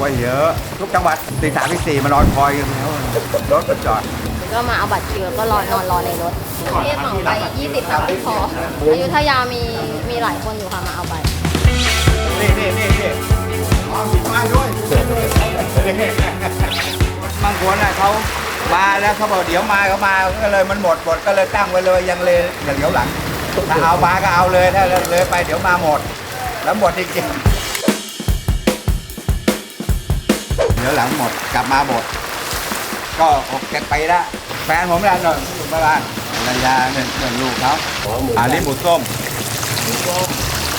อ้ยเยอะ ทุกจังหวัดตีสามตีสี่มานอนคอยกันแล้วรถก็จอดก็มาเอาบัตรคิวแล้วก็รอนอนรอในรถกรุงเทพเหมาไป20 30พออยุธยามีมีหลายคนอยู่ค่ะมาเอาไปนี่นี่นี่นี่อ๋อมีป้ายด้วยบางคนน่ะเขามาแล้วเขาบอกเดี๋ยวมาก็มาก็เลยมันหมดหมดก็เลยตั้งไว้เลยยังเลยอย่างเดี๋ยวหลังถ้าเอามาก็เอาเลยถ้าเลยไปเดี๋ยวมาหมด แล้วหมดจริงๆ ดี๋ยวหลังหมดกลับมาหมด ก็หกเจ็ดปีละแฟนผมแล้วหนึ่งอยู่บ้านภรรยาหนึ่งหนึ่งลูกเขาอ๋อหมูอันนี้หมูส้ม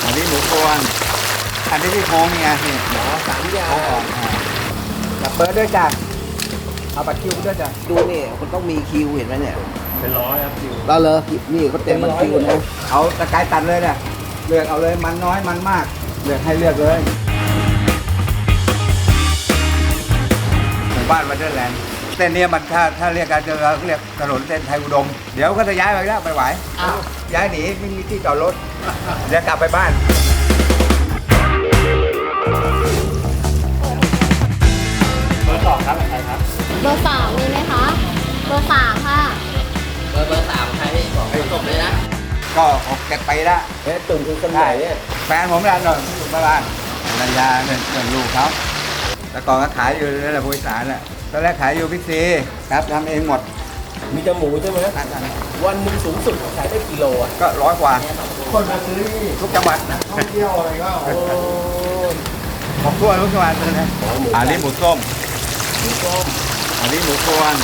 อันนี้หมูกวนอันนี้ที่โค้งนี่ไงนี่หมอสามยาโค้งออกอ่าจับเปิดด้วยจ้ะเอาบัตรคิวไปด้วยจ้ะดูนี่มันต้องมีคิวเห็นไหมเนี่ยเป็นร้อยครับคิวเราเลยนี่เขาเต็มมันคิวนะเอาตะไคร้ตัดเลยเนี่ยเลือกเอาเลยมันน้อยมันมากเลือกให้เลือกเลย บ้านวันเดอร์แลนด์เส้นเนี้ยมันถ้าถ้าเรียกการจะเรียกถนนเส้นไทยอุดม เดี๋ยวก็จะย้ายไปแล้วไปไหวอ้าว ย้ายหนีไม่มีที่จอดรถเดี๋ยวกลับไปบ้าน เบอร์สองครับใครครับ เบอร์สามมีไหมคะ เบอร์สามค่ะ เบอร์เบอร์สามใครพี่บอกจบเลยนะ ก็หกเจ็ดปีละ เอ๊ะตุ่มคือคนไหนเนี่ย แฟนผมแล้วหนึ่งอยู่บ้านภรรยาหนึ่งหนึ่งลูกเขา แต่ก่อนก็ขายอยู่นั่นแหละบริษัทแหละตอนแรกขายอยู่พิกซีครับทำเองหมดมีจมูกใช่ไหมทำวันหนึ่งสูงสุดขายได้กิโลอะก็ร้อยกว่า คนมาซื้อนี่ทุกจังหวัดนะท่องเที่ยวอะไรก็ของทั่วทุกจังหวัดเลยนะอันนี้หมูส้ม หมูส้มอันนี้หมูกวน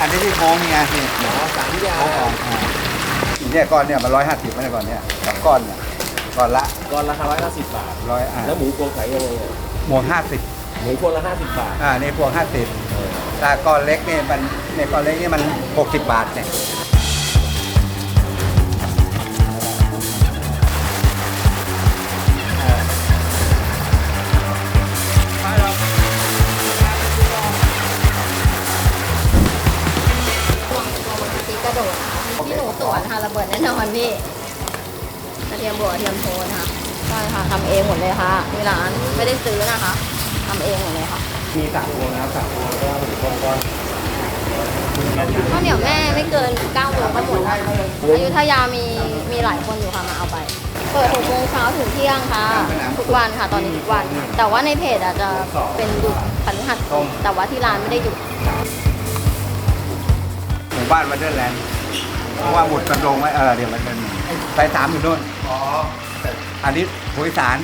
อันนี้ที่โค้งนี่ไงนี่หมอสามยาโค้งออกอ่าเนี่ยก้อนเนี่ยมันร้อยห้าสิบไม่ใช่ก้อนเนี่ยสองก้อนเนี่ยก้อนละก้อนละร้อยห้าสิบบาท ร้อยอ่าแล้วหมูพวงขายยังไงอะหมวกห้าสิบ หมูพวงละห้าสิบบาท อ่าในพวงห้าสิบถ้าก้อนเล็กนี่มันในก้อนเล็กนี่มันหกสิบบาทเนี่ยมาหรอกตีกระโดดที่หนูสวนค่ะระเบิดแน่นอนพี่กระเทียมบวกกระเทียมโทนค่ะใช่ค่ะทำเองหมดเลยค่ะที่ร้านไม่ได้ซื้อนะคะ ทำเองหมดเลยค่ะมีสามวงนะครับสามวงก็หมูก้อนก้อนข้าวเหนียวแม่ไม่เกิน9โมงก็หมดแล้วอยุธยามีมีหลายคนอยู่ค่ะมาเอาไป เปิด6โมงเช้าถึงเที่ยงค่ะ ทุกวันค่ะตอนนี้ทุกวัน แต่ว่าในเพจอาจจะเป็นหยุดพฤหัสแต่ว่าที่ร้านไม่ได้หยุดหมู่บ้านวันเดอร์แลนด์เพราะว่าหมุดกันลงไว้เออเดี๋ยวมันเป็นไปสามอยู่นู่นอั นนี้หุยสาร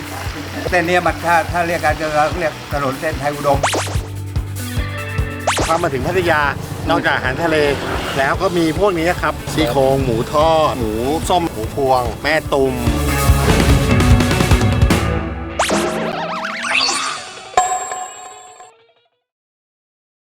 เส้นเนี้ยมันถ้าถ้าเรียกการจะเรียกถนนเส้นไทยอุดม พอมาถึงพัทยานอกจากอาหารทะเล แล้วก็มีพวกนี้ครับซี่โครงหมูทอดหมูส้มหมูพวง แม่ตุ่ม